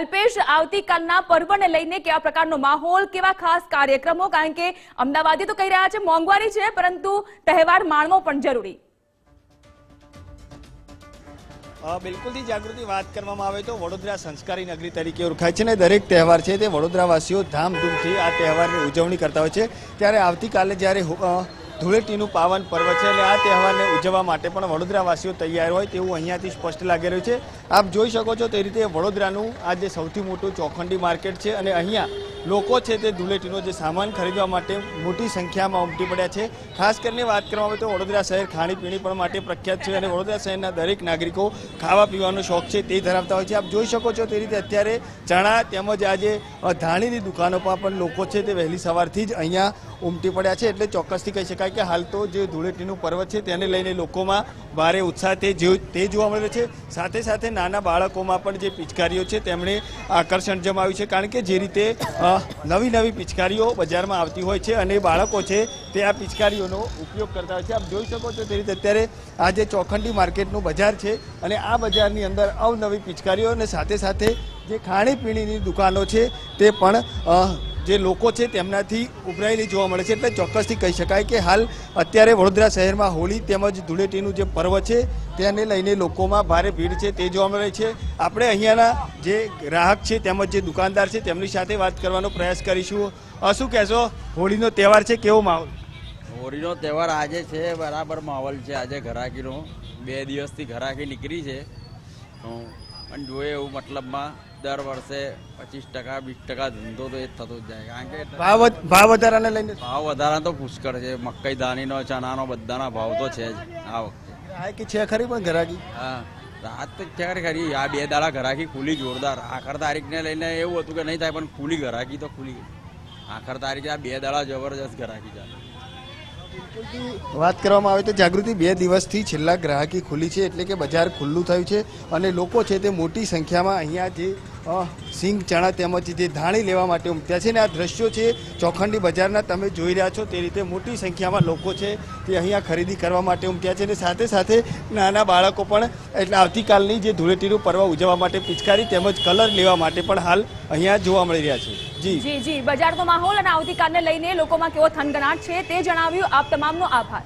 અલ્પેશ આવતીકાલના પર્વને લઈને કેવા પ્રકારનો માહોલ, કેવા ખાસ કાર્યક્રમો? કારણ કે અમદાવાદી તો કહી રહ્યા છે મોંઘવારી છે, પરંતુ તહેવાર માણવો પણ જરૂરી. બિલકુલથી જાગૃતિ વાત કરવામાં આવે તો વડોદરા સંસ્કારી નગરી તરીકે ઓળખાય છે ને દરેક તહેવાર છે તે વડોદરાવાસીઓ ધામધૂમથી આ તહેવારની ઉજવણી કરતા હોય છે. ત્યારે આવતીકાલે જ્યારે ધૂળેટીનું પાવન પર્વ છે અને આ તહેવારને ઉજવવા માટે પણ વડોદરાવાસીઓ તૈયાર હોય તેવું અહીંયાથી સ્પષ્ટ લાગી રહ્યું છે. આપ જોઈ શકો છો તે રીતે વડોદરાનું આ જે સૌથી મોટું ચોખંડી માર્કેટ છે અને અહીંયા લોકો છે તે ધૂળેટીનો જે સામાન ખરીદવા માટે મોટી સંખ્યામાં ઉમટી પડ્યા છે. ખાસ કરીને વાત કરવામાં આવે તો વડોદરા શહેર ખાણીપીણી પણ માટે પ્રખ્યાત છે અને વડોદરા શહેરના દરેક નાગરિકો ખાવા પીવાનો શોખ છે તે ધરાવતા હોય છે. આપ જોઈ શકો છો તે રીતે અત્યારે ચણા તેમજ આજે ધાણીની દુકાનો પણ લોકો છે તે વહેલી સવારથી જ અહીંયા ઉમટી પડ્યા છે. એટલે ચોક્કસથી કહી શકાય કે હાલ તો જે ધૂળેટીનું પર્વ છે તેને લઈને લોકોમાં ભારે ઉત્સાહ તે તે જોવા મળે છે. સાથે સાથે નાના બાળકોમાં પણ જે પિચકારીઓ છે, તેમણે આકર્ષણ જમાવ્યું છે. કારણ કે જે રીતે નવી નવી પિચકારીઓ બજારમાં આવતી હોય છે અને બાળકો છે તે આ પિચકારીઓનો ઉપયોગ કરતા હોય છે. આપ જોઈ શકો છો તે રીતે અત્યારે આ જે ચોખંડી માર્કેટનું બજાર છે અને આ બજારની અંદર અવનવી પિચકારીઓ અને સાથે સાથે જે ખાણીપીણીની દુકાનો છે તે પણ જે લોકો છે તેમનાથી ઉભરાયેલી જોવા મળે છે એટલે ચોક્કસથી કહી શકાય કે હાલ અત્યારે વડોદરા શહેરમાં હોળી તેમજ ધૂળેટીનું જે પર્વ છે તેને લઈને લોકોમાં ભારે ભીડ છે તે જોવા મળે છે. આપણે અહીંયાના જે ગ્રાહક છે તેમજ જે દુકાનદાર છે તેમની સાથે વાત કરવાનો પ્રયાસ કરીશું. શું કહેશો? હોળીનો તહેવાર છે કેવો માહોલ? હોળીનો તહેવાર આજે છે, બરાબર માહોલ છે. આજે ઘરાકીનો બે દિવસથી ઘરાકી નીકળી છે. પણ જોઈએ એવું મતલબમાં દર વર્ષે પચીસ ટકા વીસ ટકા ધંધો તો એ જ થતો જ જાય. કારણ કે ભાવ ભાવ વધારાને લઈને? ભાવ વધારા તો પુષ્કળ છે. મકાઈ દાણીનો ચણાનો બધાના ભાવ તો છે જ આ વખતે. આ કે છે ખરી પણ ઘરાકી? હા. રાત તો છે ખરી આ બે દાડા ઘરાકી ખુલી જોરદાર. આખર તારીખને લઈને એવું હતું કે નહીં થાય પણ ખુલી ઘરાકી તો ખુલી આખર તારીખે આ બે દાડા જબરજસ્ત ઘરાકી ચાલે. વાત કરવામાં આવે તો જાગૃતિ બે દિવસથી છેલ્લા ગ્રાહકી ખુલી છે એટલે કે બજાર ખુલ્લું થયું છે અને લોકો છે તે મોટી સંખ્યામાં અહીંયા જે સિંગ ચણા તેમજ જે ધાણી લેવા માટે ઉમટ્યા છે ને, આ દ્રશ્યો છે ચોખંડી બજારના તમે જોઈ રહ્યા છો તે રીતે મોટી સંખ્યામાં લોકો છે તે અહીંયા ખરીદી કરવા માટે ઉમટ્યા છે અને સાથે સાથે નાના બાળકો પણ એટલે આવતીકાલની જે ધૂળેટીનું પર્વ ઉજવવા માટે પિચકારી તેમજ કલર લેવા માટે પણ હાલ અહીંયા જોવા મળી રહ્યા છે. જી. જી જી, બજારનો માહોલ અને આવતીકાલને લઈને લોકોમાં કેવો થનગનાટ છે તે જણાવ્યું આપ તમામનો આભાર.